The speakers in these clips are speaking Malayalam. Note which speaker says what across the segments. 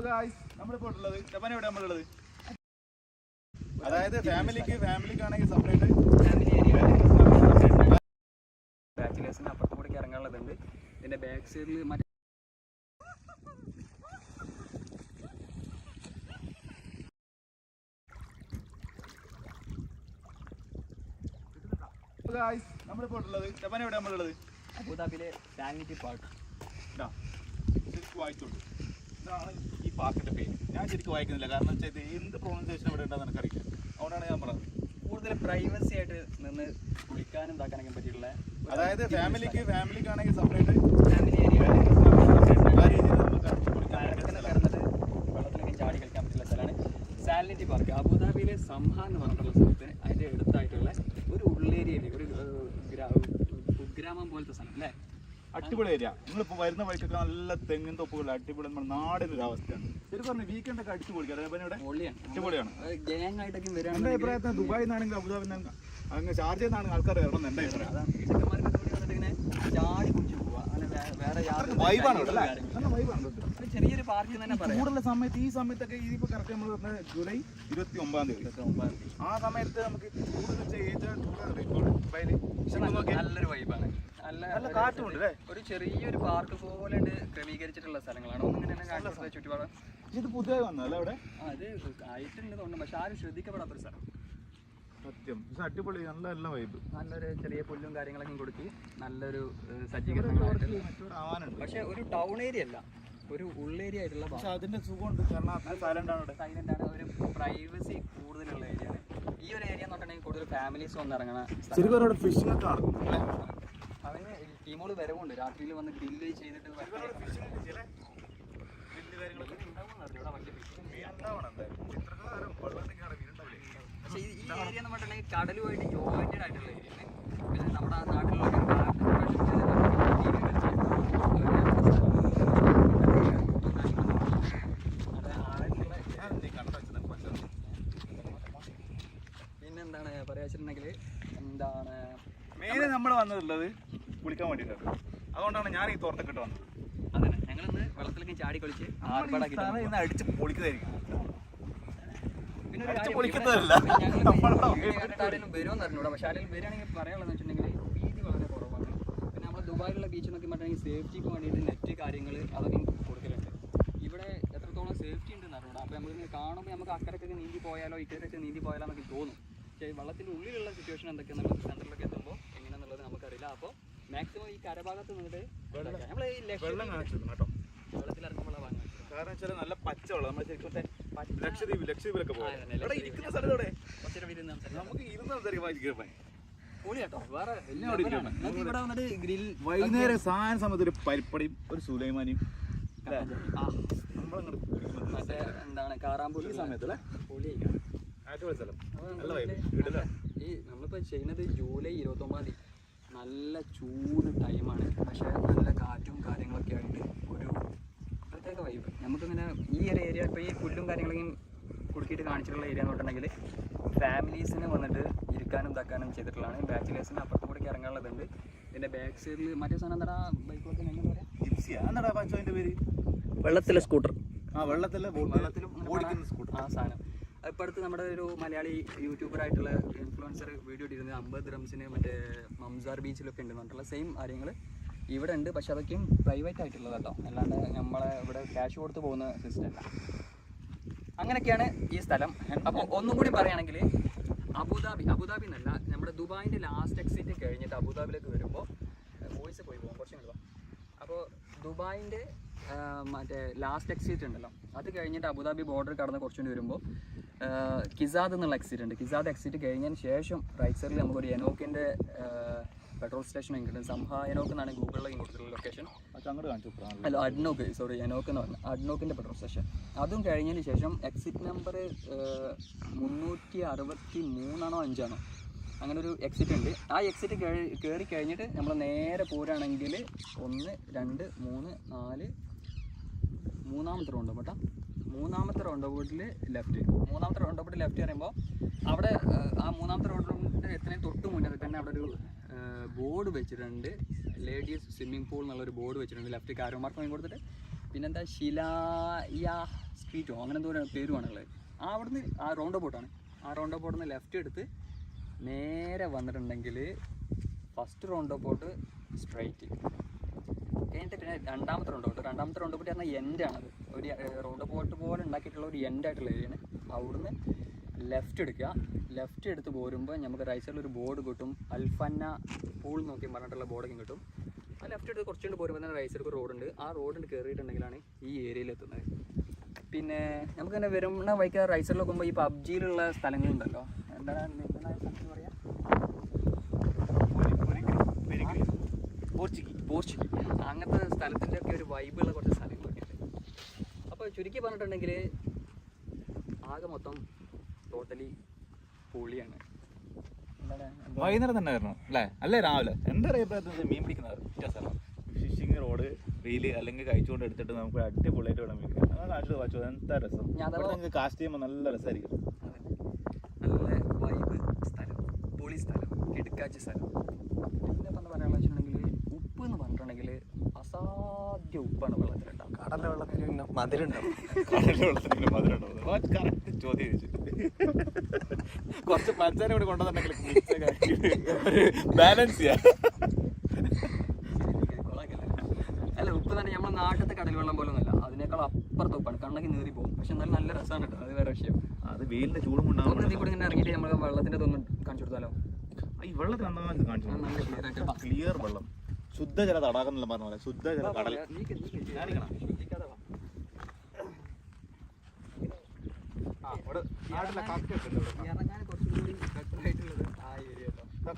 Speaker 1: നമ്മളിപ്പോ ഉള്ളത്. ജപ്പാൻ എവിടെ നമ്മളുള്ളത് അതായത് ഫാമിലിക്ക് ഫാമിലിക്ക് ആണെങ്കിൽ സെപ്പറേറ്റ്
Speaker 2: ബാച്ചിലേഴ്സിന് അപ്പുറത്തും കൂടി ഇറങ്ങാനുള്ളതുണ്ട്. ഇതിന്റെ ബാക്ക് സൈഡിൽ മറ്റേ
Speaker 1: നമ്മളിപ്പോ ഉള്ളത്. ജപ്പാൻ എവിടെ നമ്മളുള്ളത്
Speaker 2: അബുദാബിയിലെ സാനിറ്റി പാർക്ക്
Speaker 1: വായിച്ചോളൂ. ഇതാണ് ഈ പാർക്കിന്റെ പേര്. ഞാൻ ശരിക്കും വായിക്കുന്നില്ല. കാരണം വെച്ചാൽ ഇത് എന്ത് പ്രൊണൗൺസിയേഷൻ ഇവിടെ ഉണ്ടെന്ന് എനിക്കറിയില്ല. അതുകൊണ്ടാണ് ഞാൻ പറഞ്ഞത്.
Speaker 2: കൂടുതൽ പ്രൈവസി ആയിട്ട് നിന്ന് കുളിക്കാനും ഇതാക്കാനൊക്കെ പറ്റിയിട്ടുള്ള
Speaker 1: അതായത് ഫാമിലിക്ക് ഫാമിലിക്കാണെങ്കിൽ സെപ്പറേറ്റ്
Speaker 2: ഫാമിലി ഏരിയ ചാടി കളിക്കാൻ പറ്റുന്ന സ്ഥലമാണ് സാലിനിറ്റി പാർക്ക് അബുദാബിയിലെ സംഹ എന്ന് പറഞ്ഞിട്ടുള്ള സ്ഥലത്തിന് അതിന്റെ അടുത്തായിട്ടുള്ള ഒരു ഉള്ളേരിയയിൽ ഒരു കുഗ്രാമം പോലത്തെ സ്ഥലം അല്ലേ?
Speaker 1: അടിപൊളി ഏരിയ നിങ്ങളിപ്പോൾ വരുന്ന വഴിക്കൊക്കെ നല്ല തെങ്ങിൻ തൊപ്പുകൾ അടിപൊളി നമ്മുടെ നാടിന്റെ ഒരു അവസ്ഥയാണ്. ശരി പറഞ്ഞു വീക്കെൻഡ് ഒക്കെ അടിച്ചു പൊളിക്കാം. ഇവിടെ
Speaker 2: പൊള്ളിയാണ്
Speaker 1: അടിപൊളിയാണ്. എന്റെ
Speaker 2: വരികയാണെങ്കിൽ
Speaker 1: അഭിപ്രായത്തിൽ ദുബായിൽ നിന്നാണെങ്കിൽ നിന്ന് അങ്ങ് ചാർജ് നിന്നാണ് ആൾക്കാർ വരണം എന്റെ
Speaker 2: കൂടുതൽ ചെറിയൊരു പാർക്കിൽ തന്നെ
Speaker 1: സമയത്ത് ഈ സമയത്തൊക്കെ ഇതിപ്പോ കറക്റ്റ് നമ്മൾ പറഞ്ഞ ജൂലൈ ഇരുപത്തി ഒമ്പതാം തീയതി. ആ സമയത്ത് നമുക്ക്
Speaker 2: കൂടുതൽ നല്ല- നല്ലൊരു വൈബാണ് നല്ല
Speaker 1: കാറ്റുണ്ട്
Speaker 2: ഒരു ചെറിയൊരു പാർക്ക് പോലെ ക്രമീകരിച്ചിട്ടുള്ള സ്ഥലങ്ങളാണ്. ഒന്നിങ്ങനെ തന്നെ കാണിച്ചിട്ടുള്ള
Speaker 1: ഇത് പുതിയതായി വന്നല്ലേ അവിടെ?
Speaker 2: അത് ആയിട്ടുണ്ട് തോന്നുന്നു. പക്ഷെ ആരും ശ്രദ്ധിക്കപ്പെടാത്തൊരു സ്ഥലം.
Speaker 1: സത്യം. അടിപൊളി. നല്ല നല്ല വൈബ്
Speaker 2: നല്ലൊരു ചെറിയ പുല്ലും കാര്യങ്ങളൊക്കെ കൊടുക്കി നല്ലൊരു സജ്ജീകരണങ്ങളായിട്ടുണ്ട് പക്ഷെ ഒരു ടൗൺ ഏരിയ അല്ല. ഒരു ഉള്ളേരിയ ആയിട്ടുള്ള
Speaker 1: പക്ഷെ അതിന്റെ സുഖമുണ്ട്. കാരണം സൈലന്റ് ആണ്
Speaker 2: സൈലന്റ് ആണ്. ഒരു പ്രൈവസി കൂടുതലുള്ള ഏരിയ ആണ്. ഈ ഒരു ഏരിയ പറഞ്ഞിട്ടുണ്ടെങ്കിൽ കൂടുതൽ ഫാമിലീസ് വന്ന് ഇറങ്ങണ സ്ഥലം.
Speaker 1: ശരിക്കും ഫിഷിംഗ് ഒക്കെ നടക്കും
Speaker 2: അവന് ടീമുകൾ വരവുണ്ട്. രാത്രിയിൽ വന്ന് ഗ്രില്ല് ചെയ്തിട്ട് പറയാ വെച്ചിട്ടുണ്ടെങ്കിൽ. പക്ഷേ ഈ ഏരിയ എന്ന് പറഞ്ഞിട്ടുണ്ടെങ്കിൽ കടലുമായിട്ട് ആയിട്ടുള്ള ഏരിയ പിന്നെ നമ്മുടെ പിന്നെന്താണ് പറയാച്ചിട്ടുണ്ടെങ്കിൽ എന്താണ്
Speaker 1: മെയിന് നമ്മൾ വന്നിട്ടുള്ളത് കുളിക്കാൻ വേണ്ടിയിട്ടാണ് അതുകൊണ്ടാണ് ഞാൻ ഈ തോർത്തൊക്കെ ഇട്ട് വന്നത്.
Speaker 2: അതന്നെ. ഞങ്ങളിന്ന് വെള്ളത്തിലേക്ക് ചാടി കളിച്ച്
Speaker 1: ഇന്ന് അടിച്ച് പൊളിക്കുന്നതായിരിക്കും. അടിച്ച് പൊളിക്കുന്നതല്ല. നമ്മളെ
Speaker 2: വരുമെന്ന് അറിഞ്ഞൂടാ. പക്ഷെ ആരെങ്കിലും വരികയാണെങ്കിൽ പറയാനുള്ളതെന്ന് വെച്ചിട്ടുണ്ടെങ്കിൽ വീതി വളരെ കുറവാണ്. പിന്നെ നമ്മൾ ദുബായിലുള്ള ബീച്ച് നോക്കി പറഞ്ഞിട്ടുണ്ടെങ്കിൽ സേഫ്റ്റിക്ക് വേണ്ടിയിട്ട് നെറ്റ് കാര്യങ്ങൾ അതൊക്കെ കൊടുക്കലുണ്ട്. ഇവിടെ എത്രത്തോളം സേഫ്റ്റി ഉണ്ടെന്ന് അറിഞ്ഞൂടാ. അപ്പോൾ നമ്മൾ കാണുമ്പോൾ നമുക്ക് അക്കരക്കൊക്കെ നീന്തി പോയാലോ ഇക്കരക്കൊക്കെ നീന്തി പോയാലോ എന്നൊക്കെ തോന്നും. പക്ഷേ വെള്ളത്തിന്റെ ഉള്ളിലുള്ള സിറ്റുവേഷൻ എന്തൊക്കെയാണെന്ന് സെന്ററിലൊക്കെ അപ്പോൾ മാക്സിമം ഈ കരഭാഗത്ത് നിന്നിട്ട് നമ്മൾ ഈ
Speaker 1: വെള്ളം
Speaker 2: ലക്ഷദ്വീപ്
Speaker 1: കാണിച്ചു കേട്ടോ.
Speaker 2: വെള്ളത്തിൽ ഇറങ്ങുമ്പോൾ ഭാഗം കാണിച്ചു
Speaker 1: കാരണം വെച്ചാൽ നല്ല പച്ച വെള്ളം നമ്മൾ ശരിക്കും മറ്റേ
Speaker 2: പച്ച-
Speaker 1: ലക്ഷദ്വീപ് ലക്ഷദ്വീപിലൊക്കെ പോകും ഇവിടെ. ഇരിക്കുന്ന. നമുക്ക് ഇരുന്ന് സംസാരിക്കാൻ വൈകുന്നേരം സാധന സമയത്ത് ഒരു പരിപ്പടിയും ഒരു സുലൈമാനിയും
Speaker 2: എന്താണ് കാറാമ്പൂലി
Speaker 1: സമയത്ത് അടിപൊളി സ്ഥലം. നല്ല വൈബ്
Speaker 2: ഈ നമ്മളിപ്പോ ചെയ്യുന്നത് ജൂലൈ ഇരുപത്തി ഒമ്പതാം തീയതി. നല്ല ചൂട് ടൈമാണ് പക്ഷേ നല്ല കാറ്റും കാര്യങ്ങളൊക്കെ ആയിട്ട് ഒരു പ്രത്യേക വൈബ് നമുക്കിങ്ങനെ ഈ ഒരു ഏരിയ ഇപ്പോൾ ഈ പുല്ലും കാര്യങ്ങളൊക്കെ കുടുക്കിയിട്ട് കാണിച്ചിട്ടുള്ള ഏരിയ എന്ന് പറഞ്ഞിട്ടുണ്ടെങ്കിൽ ഫാമിലീസിന് വന്നിട്ട് ഇരിക്കാനും ഇതാക്കാനും ചെയ്തിട്ടുള്ളതാണ്. ബാച്ചിലേഴ്സിന് അപ്പുറത്തും കൂടി ഇറങ്ങാനുള്ളതുണ്ട്. ഇതിന്റെ ബാക്ക് സൈഡിൽ മറ്റേ സാധനം എന്താ ബൈക്ക് പോലെ എങ്ങനെ പറയാം
Speaker 1: ജിപ്സിയാ എന്നാടാ പഞ്ചോന്റെ പേര്?
Speaker 2: വെള്ളത്തിലെ സ്കൂട്ടർ
Speaker 1: ആ വെള്ളത്തിലെ
Speaker 2: വെള്ളത്തിലും
Speaker 1: ഓടിക്കുന്ന സ്കൂട്ടർ
Speaker 2: ആ സാധനം. ഇപ്പം അടുത്ത് നമ്മുടെ ഒരു മലയാളി യൂട്യൂബർ ആയിട്ടുള്ള ഇൻഫ്ലുവൻസർ വീഡിയോ ഇട്ടിരുന്നത് അമ്പത് ഡ്രംസിന് മറ്റേ മംസാർ ബീച്ചിലൊക്കെ ഉണ്ട് പറഞ്ഞിട്ടുള്ള സെയിം കാര്യങ്ങൾ ഇവിടെ ഉണ്ട്. പക്ഷെ അതൊക്കെയും പ്രൈവറ്റ് ആയിട്ടുള്ളത് കേട്ടോ. അല്ലാണ്ട് നമ്മളെ ഇവിടെ ക്യാഷ് കൊടുത്ത് പോകുന്ന സിസ്റ്റം അല്ല. അങ്ങനെയൊക്കെയാണ് ഈ സ്ഥലം. അപ്പോൾ ഒന്നും കൂടി പറയുകയാണെങ്കിൽ അബുദാബി. അബുദാബി എന്നല്ല നമ്മുടെ ദുബായിന്റെ ലാസ്റ്റ് എക്സിറ്റ് കഴിഞ്ഞിട്ട് അബുദാബിയിലേക്ക് വരുമ്പോൾ വോയിസ് പോയി പോകും കുറച്ച് കൂടി അപ്പോൾ ദുബായിന്റെ മറ്റേ ലാസ്റ്റ് എക്സിറ്റ് ഉണ്ടല്ലോ. അത് കഴിഞ്ഞിട്ട് അബുദാബി ബോർഡർ കടന്ന് കുറച്ചുകൂടി വരുമ്പോൾ കിസാദ് എന്നുള്ള എക്സിറ്റ് ഉണ്ട്. കിസാദ് എക്സിറ്റ് കഴിഞ്ഞതിന് ശേഷം റൈറ്റ് സൈഡിൽ നമുക്കൊരു എനോക്കിന്റെ പെട്രോൾ സ്റ്റേഷൻ എങ്കിലും സംഹ എനോക്ക് എന്നാണ് ഗൂഗിളിലേക്ക് കൊടുത്തിട്ടുള്ള ലൊക്കേഷൻ
Speaker 1: അങ്ങോട്ട് കാണിച്ചു
Speaker 2: അല്ല അഡ്നോക്ക് സോറി എനോക്ക് എന്ന് പറഞ്ഞു അഡ്നോക്കിന്റെ പെട്രോൾ സ്റ്റേഷൻ അതും കഴിഞ്ഞതിന് ശേഷം എക്സിറ്റ് നമ്പർ മുന്നൂറ്റി അറുപത്തി മൂന്നാണോ അഞ്ചാണോ? അങ്ങനെ ഒരു എക്സിറ്റ് ഉണ്ട്. ആ എക്സിറ്റ് കയറി കഴിഞ്ഞിട്ട് നമ്മൾ നേരെ പോരാണെങ്കിൽ ഒന്ന് രണ്ട് മൂന്ന് നാല് മൂന്നാമത്തെ റൗണ്ട് കേട്ടോ. മൂന്നാമത്തെ റൗണ്ട് ബോട്ടിൽ ലെഫ്റ്റ് മൂന്നാമത്തെ റൗണ്ട് ബോട്ടിൽ ലെഫ്റ്റ് പറയുമ്പോൾ അവിടെ ആ മൂന്നാമത്തെ റൗണ്ട് ബോട്ടിൽ എത്രയും തൊട്ട് മുന്നേ തന്നെ അവിടെ ഒരു ബോർഡ് വെച്ചിട്ടുണ്ട്. ലേഡീസ് സ്വിമ്മിംഗ് പൂൾ എന്നുള്ളൊരു ബോർഡ് വെച്ചിട്ടുണ്ട് ലെഫ്റ്റ് കാരോമാർക്ക് വാങ്ങി കൊടുത്തിട്ട്. പിന്നെന്താ? ശിലായ സ്ട്രീറ്റോ അങ്ങനെ എന്തോ പേരുമാണുള്ളത് ആ അവിടുന്ന് ആ റൗണ്ട് ബോട്ടാണ് ആ റൗണ്ട് ബോട്ടിൽ നിന്ന് ലെഫ്റ്റ് എടുത്ത് നേരെ വന്നിട്ടുണ്ടെങ്കിൽ ഫസ്റ്റ് റൗണ്ട് പോട്ട് സ്ട്രൈറ്റ് കഴിഞ്ഞിട്ട് പിന്നെ രണ്ടാമത്തെ റൗണ്ട് പോട്ട് രണ്ടാമത്തെ റൗണ്ട് പോട്ട് പറഞ്ഞാൽ എൻഡാണത് ഒരു റൗണ്ട് പോട്ട് പോലെ ഉണ്ടാക്കിയിട്ടുള്ള ഒരു എൻഡായിട്ടുള്ള ഏരിയയാണ് അവിടുന്ന് ലെഫ്റ്റ് എടുക്കുക. ലെഫ്റ്റ് എടുത്ത് പോരുമ്പോൾ നമുക്ക് റൈറ്റ് സൈഡിൽ ഒരു ബോർഡ് കിട്ടും. അൽഫന്ന പൂൾ നോക്കി പറഞ്ഞിട്ടുള്ള ബോർഡൊക്കെ കിട്ടും. ആ ലെഫ്റ്റ് എടുത്ത് കുറച്ചുകൊണ്ട് പോരുമ്പോൾ തന്നെ റൈറ്റ് സൈഡിൽ റോഡുണ്ട് ആ റോഡിൽ കയറിയിട്ടുണ്ടെങ്കിലാണ് ഈ ഏരിയയിൽ എത്തുന്നത്. പിന്നെ നമുക്ക് തന്നെ വരുന്ന വൈകാതെ റൈറ്റ് നോക്കുമ്പോൾ ഈ പബ്ജിയിലുള്ള സ്ഥലങ്ങളുണ്ടല്ലോ. അങ്ങനത്തെ സ്ഥലത്തിന്റെ ഒക്കെ ഒരു വൈബുള്ള കുറച്ച് സ്ഥലങ്ങളൊക്കെ ഉണ്ട്. അപ്പോൾ ചുരുക്കി പറഞ്ഞിട്ടുണ്ടെങ്കിൽ ആകെ മൊത്തം ടോട്ടലി പൊളിയാണ്. എന്താണ്?
Speaker 1: വൈകുന്നേരം തന്നെ വരണം അല്ലേ? അല്ലേ രാവിലെ? എന്താ ഒരു അഭിപ്രായത്തിൽ മീൻ പിടിക്കുന്നത് വ്യത്യാസമാണ് ഫിഷിംഗ് റോഡ് റീൽ അല്ലെങ്കിൽ കഴിച്ചുകൊണ്ട് എടുത്തിട്ട് നമുക്ക് അടിപൊളിയായിട്ട് വേണം മീൻ നാട്ടിൽ വാച്ചു എന്താ രസം.
Speaker 2: ഞാൻ
Speaker 1: കാസ്റ്റ് ചെയ്യുമ്പോൾ നല്ല രസമായിരിക്കും
Speaker 2: അതെ. നല്ല വൈബ് സ്ഥലം പൊളി കിടക്കാച്ച സ്ഥലം. എന്താ പറയാനുള്ള വെച്ചിട്ടുണ്ടെങ്കിൽ ഉപ്പ് എന്ന് പറഞ്ഞിട്ടുണ്ടെങ്കിൽ അസാധ്യ ഉപ്പാണ് വെള്ളത്തിലുണ്ടാവും
Speaker 3: കടലിലെ വെള്ളത്തിൽ പിന്നെ മധുരണ്ടാവും
Speaker 1: കടലിലെ വെള്ളത്തിന് മധുരം ഉണ്ടാവും കറക്റ്റ് ചോദ്യം ചോദിച്ചു കുറച്ച് പഞ്ചാര കൂടി കൊണ്ടുവന്നിട്ടുണ്ടെങ്കിൽ ബാലൻസ് ചെയ്യാം.
Speaker 2: അല്ല ഉപ്പ് തന്നെ നമ്മുടെ നാട്ടിലത്തെ കടൽ വെള്ളം പോലെ ഒന്നുമല്ല അതിനേക്കാൾ അപ്പുറത്ത് ഉപ്പാണ്. കണ്ണൊക്കെ നീറി പോകും. പക്ഷെ എന്നാലും നല്ല രസമാണ് കേട്ടോ. അത് വേറെ വിഷയം.
Speaker 1: അത് വെയിലിന്റെ ചൂടും ഉണ്ടാവും
Speaker 2: ഇറങ്ങിയിട്ട് നമ്മൾ വെള്ളത്തിന്റെ ഇതൊന്നും കാണിച്ചു കൊടുത്താലോ?
Speaker 1: ഈ വെള്ളത്തിൽ നന്നായിട്ട് കാണിച്ചു ക്ലിയർ വെള്ളം. ശുദ്ധജല തടാകം എന്നുള്ള പറഞ്ഞ പോലെ ശുദ്ധജല കടൽ.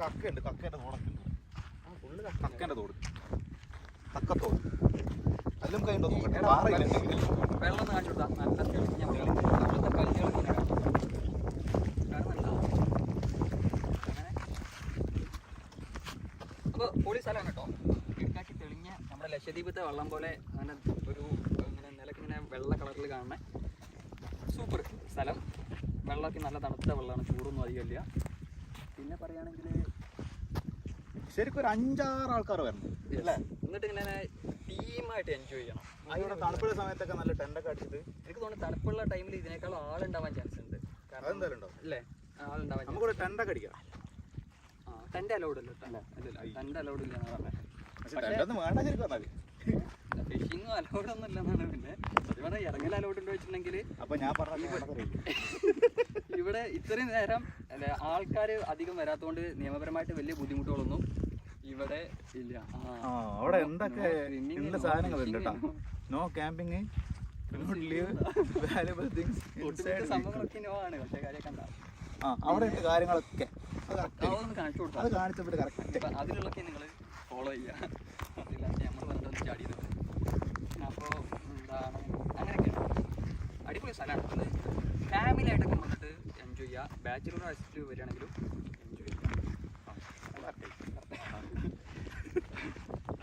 Speaker 1: കക്കയുണ്ട് കക്കേന്റെ തോടൊക്കെ ഉണ്ട് കക്കേന്റെ തോട്. കക്കത്തോട്. അതിലും കൈണ്ടോ നോക്കട്ടെ?
Speaker 2: വെള്ളം കാണിച്ചു നല്ല തെളിഞ്ഞ വെള്ളം ഇവിടുത്തെ കല്ലുകൾ ഇങ്ങനെ കാണാം കാണുന്നുണ്ടോ അങ്ങനെ അപ്പോൾ പൊളി സ്ഥലമാണ് കേട്ടോ ഇടുക്കാക്കി തെളിഞ്ഞ നമ്മുടെ ലക്ഷദ്വീപത്തെ വെള്ളം പോലെ അങ്ങനെ ഒരു ഇങ്ങനെ നിലക്കിങ്ങനെ വെള്ള കളറിൽ കാണുന്ന സൂപ്പർ സ്ഥലം. വെള്ളമൊക്കെ നല്ല തണുത്ത വെള്ളമാണ് ചൂടൊന്നും അധികമില്ല പിന്നെ പറയുകയാണെങ്കിൽ
Speaker 1: ശരിക്കും ഒരു അഞ്ചാറ് ആൾക്കാർ വരണം അല്ലേ?
Speaker 2: എന്നിട്ട് ഇങ്ങനെ ടീമായിട്ട് എൻജോയ് ചെയ്യണം.
Speaker 1: അതിവിടെ തണുപ്പുള്ള സമയത്തൊക്കെ നല്ല ടെന്റൊക്കെ അടിച്ചിട്ട്.
Speaker 2: എനിക്ക് തോന്നുന്നു തണുപ്പുള്ള ടൈമിൽ ഇതിനേക്കാൾ ആളുണ്ടാവാൻ ചാൻസ് ഉണ്ട്.
Speaker 1: അതെന്തായാലും ഉണ്ടാവും.
Speaker 2: അല്ലേ? ആളുണ്ടാവാൻ
Speaker 1: നമുക്കൊരു ടെന്റൊക്കെ അടിക്കാം.
Speaker 2: ആ ടെന്റ് അലൗഡ് അല്ല തന്റെ അലൗഡ് ഇല്ല എന്നാണ്
Speaker 1: പക്ഷെ ടെന്റൊന്നും വേണ്ട ശരിക്കും വന്നാൽ
Speaker 2: ഫിഷിങ് അലൗഡ് ഒന്നും ഇല്ലെന്നാണ് പിന്നെ. സത്യം പറഞ്ഞാൽ ഇറങ്ങൽ അലൗഡ് ഉണ്ടോ വെച്ചിട്ടുണ്ടെങ്കിൽ
Speaker 1: അപ്പൊ ഞാൻ
Speaker 2: ഇവിടെ ഇത്രയും നേരം ആൾക്കാര് ആൾക്കാർ അധികം വരാത്തതുകൊണ്ട് നിയമപരമായിട്ട് വലിയ ബുദ്ധിമുട്ടുകളൊന്നും ഇവിടെ ഇല്ല.
Speaker 1: അവിടെ എന്തൊക്കെ സാധനങ്ങളുണ്ട് നോ ക്യാമ്പിങ് അവിടെ കാര്യങ്ങളൊക്കെ. അത് correct.
Speaker 2: അതൊന്ന്
Speaker 1: അത് കാണിച്ചപ്പോൾ കറക്റ്റ്.
Speaker 2: അപ്പൊ നിങ്ങൾ ഫോളോ ചെയ്യുക. അതില്ല നമ്മൾ പറഞ്ഞിട്ട് ചാടിയത് അപ്പോൾ എന്താണ് അങ്ങനെയൊക്കെയാണ്. അടിപൊളി സ്ഥലമാണ്. ഫാമിലി ആയിട്ടൊക്കെ വന്നിട്ട് എൻജോയ് ചെയ്യുക. ബാച്ചിലർ ആയിട്ട് വരികയാണെങ്കിലും എൻജോയ്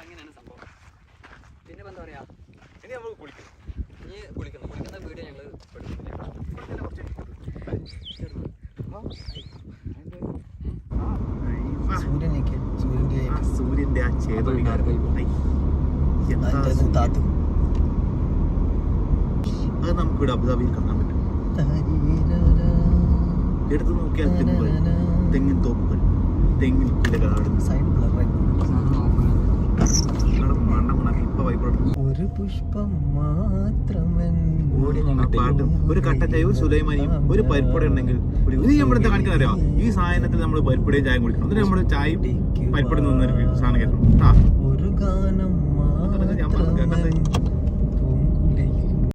Speaker 2: അങ്ങനെയാണ് സംഭവം പിന്നെ ഇപ്പൊ എന്താ പറയുക
Speaker 1: ഇനി നമുക്ക് കുളിക്കാം
Speaker 2: ഇനി കുളിക്കുന്നു കുളിക്കുന്ന വീഡിയോ ഞങ്ങൾ എടുക്കുന്നില്ല
Speaker 1: കുളിക്കാൻ കുറച്ച്
Speaker 2: ചെറുതാണ്
Speaker 3: സൂര്യനിലേക്ക് സൂര്യന്റെ
Speaker 1: ആ സൂര്യന്റെ ആ ചേതോളികാരം ഐ, എന്താ
Speaker 3: അതിന്റെ
Speaker 1: സൂര്യൻ.
Speaker 3: താത്തു
Speaker 1: അത് നമുക്ക് ഇവിടെ അബുദാബിയിൽ കാണാൻ പറ്റും. എടുത്ത് നോക്കിയാൽ തെങ്ങുകൾ തെങ്ങിൻ തോപ്പുകൾ. തെങ്ങിൽ കുലകളാടുന്നു
Speaker 3: സൈഡ് ഒരു പുഷ്പം
Speaker 1: പാട്ടും ഒരു കട്ടച്ചായും ഒരു സുലൈമാനിയും ഒരു പരിപ്പുട ഉണ്ടെങ്കിൽ ഇത് നമ്മളെന്താ കാണിക്കാൻ അറിയാം? ഈ സാധനത്തിൽ നമ്മൾ പരിപ്പുടയും ചായ കുടിക്കണം. എന്നിട്ട് നമ്മൾ ചായയും പരിപ്പുട നിന്നൊരു സാധനം കേൾക്കണം.
Speaker 3: ഒരു ഗാനം ഞാൻ പറഞ്ഞു കേട്ടത്